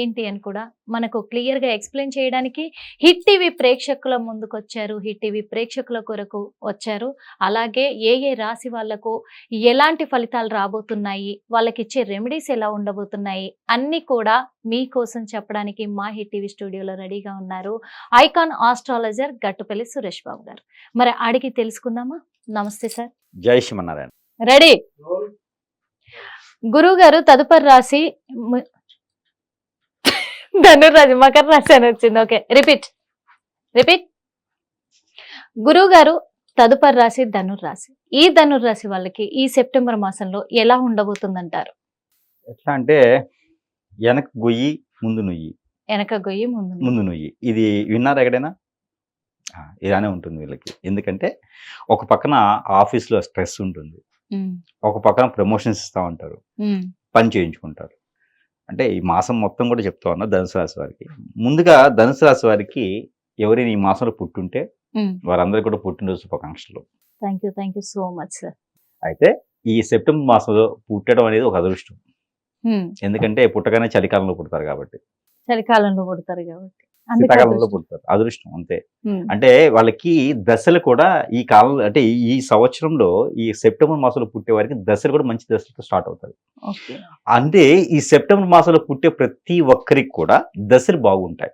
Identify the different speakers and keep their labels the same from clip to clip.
Speaker 1: ఏంటి అని కూడా మనకు క్లియర్గా ఎక్స్ప్లెయిన్ చేయడానికి హిట్ టీవీ ప్రేక్షకుల ముందుకు వచ్చారు హిట్ టీవీ ప్రేక్షకుల కొరకు వచ్చారు. అలాగే ఏ ఏ రాశి వాళ్ళకు ఎలాంటి ఫలితాలు రాబోతున్నాయి? వాళ్ళకి ఇచ్చే రెమెడీస్ ఎలా ఉండబోతున్నాయి? అన్ని కూడా మీకోసం చెప్పడానికి మా హిట్ టీవీ స్టూడియోలో రెడీగా ఉన్నారు. ఐకాన్ ఆస్ట్రాలజర్ గట్టుపల్లి సురేష్ బాబు గారు. మరి అడిగి తెలుసుకుందామా? నమస్తే సార్.
Speaker 2: జై శ్రీమన్నారాయణ.
Speaker 1: రెడీ. గురువు గారు తదుపరి రాశి ధనుర్రాశి మకర రాశి అని వచ్చింది. ఓకే రిపీట్ రిపీట్ గురువు గారు తదుపరి రాశి ధనుర్రాశి. ఈ ధనుర్రాశి వాళ్ళకి ఈ సెప్టెంబర్ మాసంలో ఎలా ఉండబోతుందంటారు?
Speaker 2: ఎట్లా అంటే వెనక గొయ్యి ముందు నుయ్యి.
Speaker 1: వెనక గొయ్యి ముందు
Speaker 2: ముందు నుయ్యి. ఇది విన్నారా ఎక్కడైనా? ఇలానే ఉంటుంది వీళ్ళకి. ఎందుకంటే ఒక పక్కన ఆఫీస్లో స్ట్రెస్ ఉంటుంది. ఒక పక్కన ప్రమోషన్స్ ఇస్తూ ఉంటారు. పని చేయించుకుంటారు. అంటే ఈ మాసం మొత్తం కూడా చెప్తా ఉన్నా ధనుసు రాశి వారికి. ముందుగా ధనుసు రాశి వారికి ఎవరైనా ఈ మాసంలో పుట్టుంటే
Speaker 1: ఉమ్.
Speaker 2: వారందరికీ కూడా పుట్టినరోజు శుభాకాంక్షలు.
Speaker 1: Thank you thank you so much sir
Speaker 2: అయితే ఈ సెప్టెంబర్ మాసంలో పుట్టడం అనేది ఒక అదృష్టం. ఎందుకంటే పుట్టగానే చలికాలంలో పుడతారు కాబట్టి.
Speaker 1: చలికాలంలో పుడతారు కాబట్టి.
Speaker 2: శీతాకాలంలో
Speaker 1: అదృష్టం.
Speaker 2: పుడతారు. అదృష్టం అంతే. అంటే వాళ్ళకి దశలు కూడా ఈ కాలం అంటే ఈ సంవత్సరంలో ఈ సెప్టెంబర్ మాసంలో పుట్టే వారికి దశలు కూడా మంచి దశలతో స్టార్ట్ అవుతాయి. అంటే ఈ సెప్టెంబర్ మాసంలో పుట్టే ప్రతి ఒక్కరికి కూడా దశలు బాగుంటాయి.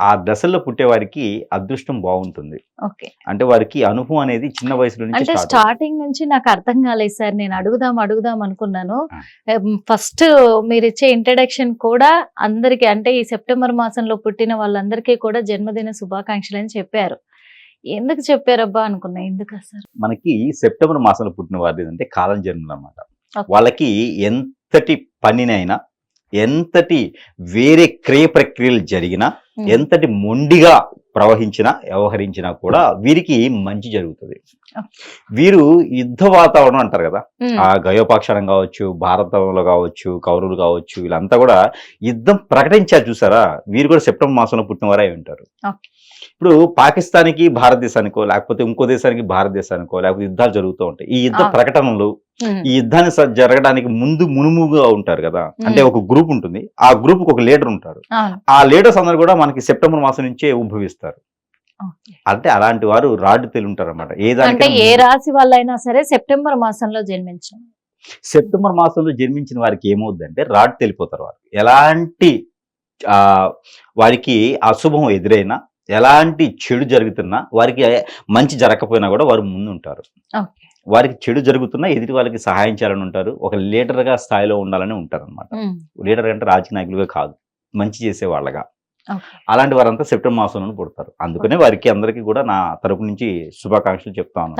Speaker 2: ఆ దశల్లో పుట్టే వారికి అదృష్టం బాగుంటుంది.
Speaker 1: ఓకే.
Speaker 2: అంటే వారికి అనుభవం అనేది చిన్న వయసులో నుంచి
Speaker 1: అంటే. స్టార్టింగ్ నుంచి నాకు అర్థం కాలేదు సార్. నేను అడుగుదాం అడుగుదాం అనుకున్నాను. ఫస్ట్ మీరు ఇచ్చే ఇంట్రడక్షన్ కూడా అందరికి అంటే ఈ సెప్టెంబర్ మాసంలో పుట్టిన వాళ్ళందరికీ కూడా జన్మదిన శుభాకాంక్షలు అని చెప్పారు. ఎందుకు చెప్పారబ్బా అనుకున్నా? ఎందుకు సార్?
Speaker 2: మనకి సెప్టెంబర్ మాసంలో పుట్టిన వారి అంటే కాలం జన్మలు అనమాట. వాళ్ళకి ఎంతటి పనినైనా ఎంతటి వేరే క్రియ ప్రక్రియలు జరిగినా ఎంతటి మొండిగా ప్రవహించినా వ్యవహరించినా కూడా వీరికి మంచి జరుగుతుంది. వీరు యుద్ధ వాతావరణం అంటారు కదా ఆ గయోపాక్షరం కావచ్చు భారతంలో కావచ్చు కౌరవులు కావచ్చు వీళ్ళంతా కూడా యుద్ధం ప్రకటించారు చూసారా వీరు కూడా సెప్టెంబర్ మాసంలో పుట్టిన వారే ఉంటారు. ఇప్పుడు పాకిస్తాన్కి భారతదేశానికో లేకపోతే ఇంకో దేశానికి భారతదేశానికో లేకపోతే యుద్ధాలు జరుగుతూ ఉంటాయి ఈ యుద్ధ. ప్రకటనలు ఈ యుద్ధాన్ని జరగడానికి ముందు మునుముగా ఉంటారు కదా. అంటే. ఒక గ్రూప్ ఉంటుంది. ఆ గ్రూప్ ఒక లీడర్ ఉంటారు ఆ లీడర్స్ అందరు కూడా మనకి సెప్టెంబర్ మాసం నుంచే ఉద్భవిస్తారు. అంటే అలాంటి వారు రాడ్డు తెలుంటారు అనమాట ఏ
Speaker 1: అంటే ఏ. రాశి వాళ్ళైనా సరే సెప్టెంబర్ మాసంలో జన్మించాం
Speaker 2: సెప్టెంబర్ మాసంలో జన్మించిన వారికి ఏమవుద్దంటే రాడ్ తెలిపోతారు వారు ఎలాంటి ఆ వారికి అశుభం ఎదురైనా ఎలాంటి చెడు జరుగుతున్నా వారికి మంచి జరగకపోయినా కూడా వారు ముందు ఉంటారు
Speaker 1: ఓకే.
Speaker 2: వారికి చెడు జరుగుతున్నా ఎదుటి వాళ్ళకి సహాయం చేయాలని ఉంటారు. ఒక లీడర్గా స్థాయిలో ఉండాలని ఉంటారు అనమాట లీడర్ అంటే రాజకీయ నాయకులుగా కాదు. మంచి చేసే వాళ్ళగా. అలాంటి వారంతా సెప్టెంబర్ మాసంలో పుడతారు. అందుకనే వారికి అందరికీ కూడా నా తరపు నుంచి శుభాకాంక్షలు చెప్తాను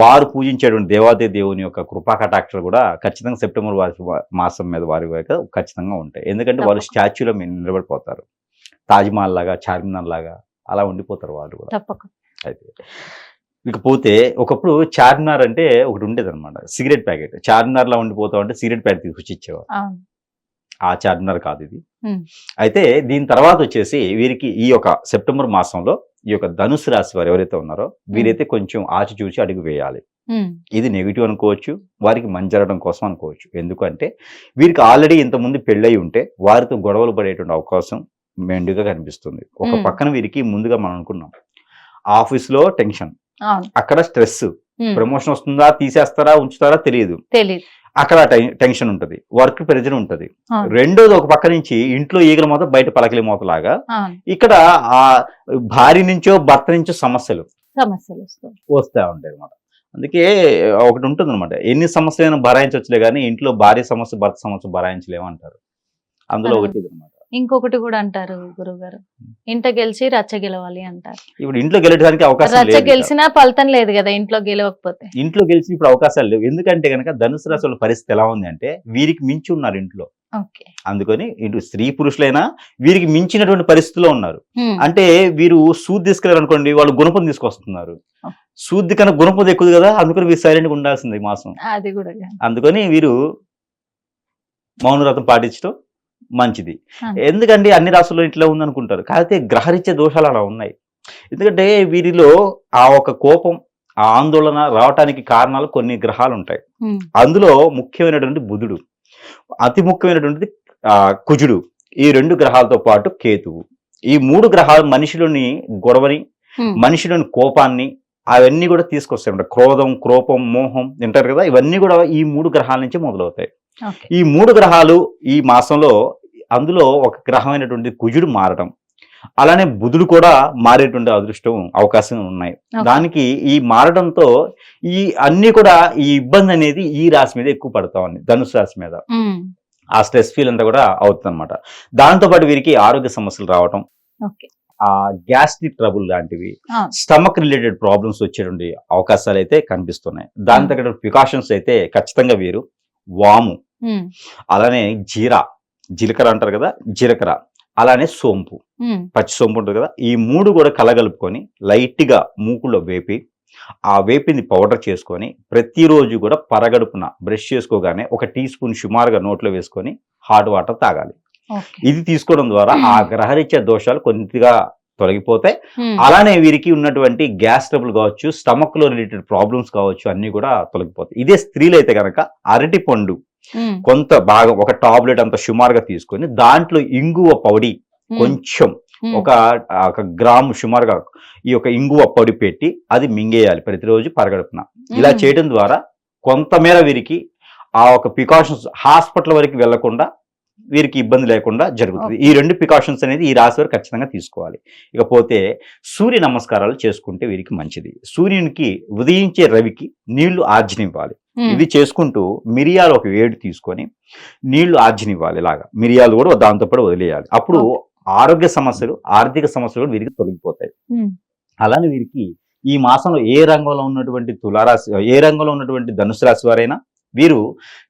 Speaker 2: వారు పూజించేటువంటి దేవాదే దేవుని యొక్క కృపా కటాక్షలు కూడా ఖచ్చితంగా సెప్టెంబర్ వారి మాసం మీద వారి ఖచ్చితంగా ఉంటాయి. ఎందుకంటే వారు. స్టాచ్యూలో నిలబడిపోతారు. తాజ్మహల్ లాగా చార్మినార్ లాగా అలా ఉండిపోతారు వాళ్ళు కూడా. అయితే ఇకపోతే ఒకప్పుడు చార్మినార్ అంటే ఒకటి ఉండేది అనమాట సిగరెట్ ప్యాకెట్. చార్మినార్ లా ఉండిపోతాం అంటే సిగరెట్ ప్యాకెట్ తీసుకొచ్చి ఇచ్చేవారు ఆ చార్మినార్ కాదు ఇది. అయితే దీని తర్వాత వచ్చేసి వీరికి ఈ యొక్క సెప్టెంబర్ మాసంలో ఈ యొక్క ధనుసు రాశి వారు ఎవరైతే ఉన్నారో వీరైతే కొంచెం ఆచి చూసి అడుగు వేయాలి. ఇది నెగిటివ్ అనుకోవచ్చు వారికి మంచి జరగడం కోసం అనుకోవచ్చు. ఎందుకంటే వీరికి ఆల్రెడీ ఇంతకుముందు పెళ్ళై ఉంటే వారితో గొడవలు పడేటువంటి అవకాశం మెండుగా కనిపిస్తుంది. ఒక. పక్కన వీరికి ముందుగా మనం అనుకున్నాం ఆఫీస్లో టెన్షన్. అక్కడ స్ట్రెస్ ప్రమోషన్ వస్తుందా తీసేస్తారా ఉంచుతారా తెలియదు. అక్కడ టెన్షన్ ఉంటుంది. వర్క్ ప్రెజర్ ఉంటుంది. రెండోది ఒక పక్క నుంచి ఇంట్లో ఈగల మూత బయట పలకలి మూతలాగా ఇక్కడ ఆ భార్య నుంచో భర్త నుంచో సమస్యలు
Speaker 1: సమస్యలు
Speaker 2: వస్తూ ఉంటాయి అనమాట అందుకే ఒకటి ఉంటుంది అనమాట ఎన్ని సమస్యలైనా భరాయించవచ్చులే కానీ ఇంట్లో భార్య సమస్య భర్త సమస్య భరాయించలేము అంటారు అందులో. ఒకటి అనమాట
Speaker 1: ఇంకొకటి కూడా అంటారు గురువు గారు ఇంట గెలిచి రచ్చ గెలవాలి అంటారు.
Speaker 2: ఇప్పుడు ఇంట్లో గెలడానికి అవకాశం
Speaker 1: రచ్చ. గెలిచినా ఫలితం లేదు కదా ఇంట్లో గెలవకపోతే.
Speaker 2: ఇంట్లో గెలిచి ఇప్పుడు అవకాశాలు లేవు. ఎందుకంటే కనుక ధనుసు రాశి వాళ్ళ పరిస్థితి ఎలా ఉంది అంటే వీరికి మించి ఉన్నారు ఇంట్లో. అందుకని ఇటు స్త్రీ పురుషులైనా వీరికి మించినటువంటి పరిస్థితిలో ఉన్నారు. అంటే వీరు సూది తీసుకెళ్ళారు అనుకోండి వాళ్ళు గుణపం తీసుకొస్తున్నారు. సూది కన్నా గుణపం ఎక్కువ కదా అందుకని వీరు సైలెంట్గా ఉండాల్సింది మాసం.
Speaker 1: అది కూడా
Speaker 2: అందుకని వీరు మౌనవ్రతం పాటించడం మంచిది. ఎందుకండి అన్ని రాసుల్లో ఇట్లా ఉందనుకుంటారు. కాకపోతే గ్రహరీత్యా దోషాలు అలా ఉన్నాయి. ఎందుకంటే వీరిలో ఆ ఒక కోపం ఆ ఆందోళన రావటానికి కారణాలు కొన్ని గ్రహాలు ఉంటాయి అందులో ముఖ్యమైనటువంటి బుధుడు అతి ముఖ్యమైనటువంటిది ఆ, కుజుడు. ఈ రెండు గ్రహాలతో పాటు కేతువు. ఈ మూడు గ్రహాలు మనిషిలోని గొడవని మనిషిలోని కోపాన్ని అవన్నీ కూడా తీసుకొస్తాయి అన్నమాట. క్రోధం క్రోపం మోహం తింటారు కదా? ఇవన్నీ కూడా ఈ మూడు గ్రహాల నుంచి మొదలవుతాయి. ఈ మూడు గ్రహాలు ఈ మాసంలో అందులో ఒక గ్రహమైనటువంటి కుజుడు మారడం. అలానే బుధుడు కూడా మారేటువంటి అదృష్టం అవకాశం ఉన్నాయి. దానికి ఈ మారడంతో ఈ అన్ని కూడా ఈ ఇబ్బంది అనేది ఈ రాశి మీద ఎక్కువ పడతా ఉంది. ధనుసు రాశి మీద. ఆ స్ట్రెస్ ఫీల్ అంతా కూడా అవుతుంది అనమాట దాంతో పాటు వీరికి ఆరోగ్య సమస్యలు రావటం. ఆ గ్యాస్ట్రిక్ ట్రబుల్ లాంటివి. స్టమక్ రిలేటెడ్ ప్రాబ్లమ్స్ వచ్చేటువంటి అవకాశాలు అయితే కనిపిస్తున్నాయి. దాని. తగ్గ ప్రికాషన్స్ అయితే ఖచ్చితంగా వీరు. వాము. అలానే జీరా. జీలకర్ర అంటారు కదా జీలకర్ర. అలానే సోంపు. పచ్చి సోంపు ఉంటుంది కదా ఈ మూడు కూడా కలగలుపుకొని లైట్గా మూకులో వేపి ఆ వేపింది పౌడర్ చేసుకొని ప్రతిరోజు కూడా పరగడుపున బ్రష్ చేసుకోగానే ఒక టీ స్పూన్ సుమారుగా నోట్లో వేసుకొని హాట్ వాటర్ తాగాలి. ఇది తీసుకోవడం ద్వారా ఆ గ్రహరీత్యా దోషాలు కొద్దిగా తొలగిపోతాయి. అలానే వీరికి ఉన్నటువంటి గ్యాస్ ట్రబుల్ కావచ్చు స్టమక్లో రిలేటెడ్ ప్రాబ్లమ్స్ కావచ్చు అన్ని కూడా తొలగిపోతాయి. ఇదే స్త్రీలు అయితే కనుక అరటి పండు కొంత భాగం ఒక టాబ్లెట్ అంత సుమారుగా తీసుకొని దాంట్లో ఇంగువ పొడి కొంచెం ఒక ఒక గ్రాము సుమారుగా ఈ యొక్క ఇంగువ పొడి పెట్టి అది మింగేయాలి ప్రతిరోజు పరగడుపున ఇలా చేయడం ద్వారా కొంతమేర వీరికి ఆ ఒక ప్రికాషన్స్ హాస్పిటల్ వరకు వెళ్ళకుండా వీరికి ఇబ్బంది లేకుండా జరుగుతుంది. ఈ రెండు ప్రికాషన్స్ అనేది ఈ రాశి వారు ఖచ్చితంగా తీసుకోవాలి. ఇకపోతే సూర్య నమస్కారాలు చేసుకుంటే వీరికి మంచిది. సూర్యునికి ఉదయించే రవికి నీళ్ళు ఆర్జనివ్వాలి. ఇది చేసుకుంటూ మిరియాలు ఒక ఏడు తీసుకొని నీళ్ళు ఆర్జనివ్వాలి ఇలాగా. మిరియాలు కూడా దాంతో పాటు వదిలేయాలి. అప్పుడు ఆరోగ్య సమస్యలు ఆర్థిక సమస్యలు కూడా వీరికి తొలగిపోతాయి. అలానే వీరికి ఈ మాసంలో ఏ రంగంలో ఉన్నటువంటి తులారాశి ఏ రంగంలో ఉన్నటువంటి ధనుసు రాశి వారైనా వీరు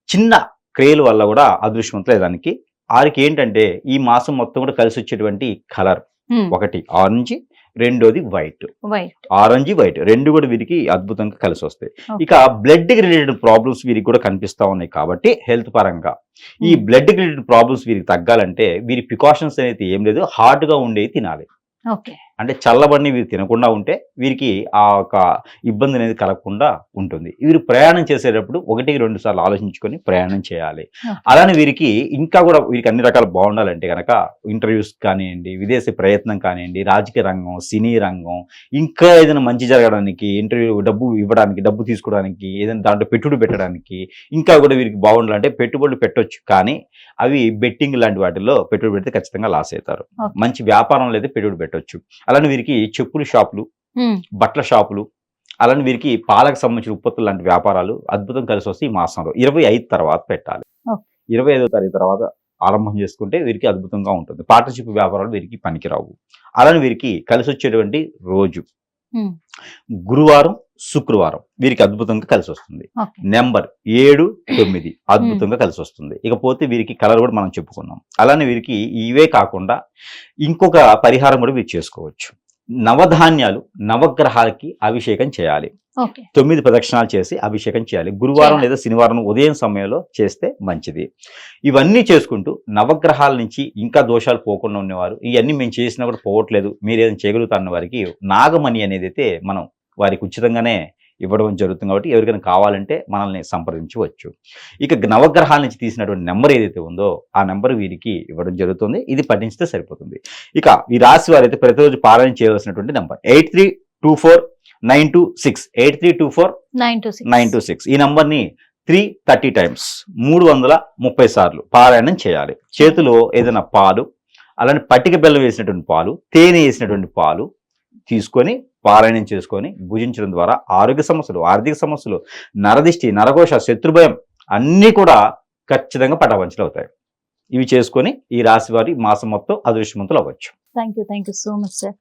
Speaker 2: చిన్న క్రేలు వల్ల కూడా అదృష్టవంతులు దానికి వారికి ఏంటంటే ఈ మాసం మొత్తం కూడా కలిసి వచ్చేటువంటి కలర్ ఒకటి ఆరెంజ్ రెండోది వైట్.
Speaker 1: వైట్.
Speaker 2: Orange white. రెండు కూడా వీరికి అద్భుతంగా కలిసి వస్తాయి. ఇక బ్లడ్కి రిలేటెడ్ ప్రాబ్లమ్స్ వీరికి కూడా కనిపిస్తా ఉన్నాయి కాబట్టి హెల్త్ పరంగా. ఈ. బ్లడ్కి రిలేటెడ్ ప్రాబ్లమ్స్ వీరికి తగ్గాలంటే వీరి ప్రికాషన్స్ అనేది ఏం లేదు హార్డ్గా ఉండేవి తినాలి.
Speaker 1: ఓకే.
Speaker 2: అంటే చల్లబడిని వీరు తినకుండా ఉంటే వీరికి ఆ ఒక ఇబ్బంది అనేది కలగకుండా ఉంటుంది. వీరు ప్రయాణం చేసేటప్పుడు ఒకటికి రెండు సార్లు ఆలోచించుకొని ప్రయాణం చేయాలి. అలానే వీరికి ఇంకా కూడా వీరికి అన్ని రకాలు బాగుండాలంటే కనుక ఇంటర్వ్యూస్ కానివ్వండి విదేశీ ప్రయత్నం కానివ్వండి రాజకీయ రంగం సినీ రంగం ఇంకా ఏదైనా మంచి జరగడానికి ఇంటర్వ్యూ డబ్బు ఇవ్వడానికి డబ్బు తీసుకోవడానికి ఏదైనా దాంట్లో పెట్టుబడి పెట్టడానికి ఇంకా కూడా వీరికి బాగుండాలంటే పెట్టుబడులు పెట్టొచ్చు. కానీ అవి బెట్టింగ్ లాంటి వాటిల్లో పెట్టుబడి పెడితే ఖచ్చితంగా లాస్ అవుతారు. మంచి వ్యాపారంలో అయితే పెట్టుబడి పెట్టొచ్చు. అలానే వీరికి చెప్పుల షాపులు బట్టల షాపులు అలానే వీరికి పాలకు సంబంధించిన ఉత్పత్తులు లాంటి వ్యాపారాలు అద్భుతం కలిసి వస్తే ఈ మాసంలో ఇరవై ఐదు తర్వాత పెట్టాలి. ఇరవై ఐదో తారీఖు తర్వాత ఆరంభం చేసుకుంటే వీరికి అద్భుతంగా ఉంటుంది. పార్ట్నర్షిప్ వ్యాపారాలు వీరికి పనికిరావు. అలానే వీరికి కలిసి వచ్చేటువంటి రోజు. గురువారం శుక్రవారం. వీరికి అద్భుతంగా కలిసి వస్తుంది. నెంబర్ ఏడు తొమ్మిది. అద్భుతంగా కలిసి వస్తుంది. ఇకపోతే వీరికి కలర్ కూడా మనం చెప్పుకున్నాం. అలానే వీరికి ఇవే కాకుండా ఇంకొక పరిహారం కూడా వీరు చేసుకోవచ్చు. నవధాన్యాలు నవగ్రహాలకి అభిషేకం చేయాలి. తొమ్మిది ప్రదక్షిణాలు చేసి అభిషేకం చేయాలి. గురువారం. లేదా శనివారం ఉదయం సమయంలో చేస్తే మంచిది. ఇవన్నీ చేసుకుంటూ నవగ్రహాల నుంచి ఇంకా దోషాలు పోకుండా ఉండేవారు. ఇవన్నీ మేము చేసినా కూడా పోవట్లేదు. మీరు ఏదైనా చేయగలుగుతారన్న వారికి నాగమణి అనేది అయితే మనం వారికి ఉచితంగానే ఇవ్వడం జరుగుతుంది కాబట్టి ఎవరికైనా కావాలంటే మనల్ని సంప్రదించవచ్చు. ఇక నవగ్రహాల నుంచి తీసినటువంటి నెంబర్ ఏదైతే ఉందో ఆ నెంబర్ వీరికి ఇవ్వడం జరుగుతుంది. ఇది పఠించితే సరిపోతుంది. ఇక ఈ రాశి వారైతే ప్రతిరోజు పారాయణ చేయవలసినటువంటి number eight three two four nine two six. Eight three two four
Speaker 1: nine two six.
Speaker 2: Nine two six. ఈ నంబర్ని త్రీ థర్టీ టైమ్స్ మూడు వందల ముప్పై సార్లు పారాయణం చేయాలి. చేతిలో ఏదైనా పాలు అలానే పట్టిక బెల్లం వేసినటువంటి పాలు తేనె వేసినటువంటి పాలు తీసుకొని పారాయణం చేసుకొని భుజించడం ద్వారా ఆరోగ్య సమస్యలు ఆర్థిక సమస్యలు నరదిష్టి నరఘోష శత్రుభయం అన్నీ కూడా ఖచ్చితంగా పటాపంచలు అవుతాయి. ఇవి చేసుకొని ఈ రాశి వారి మాసం మొత్తం అదృష్టవంతులు అవ్వచ్చు.
Speaker 1: Thank you thank you so much sir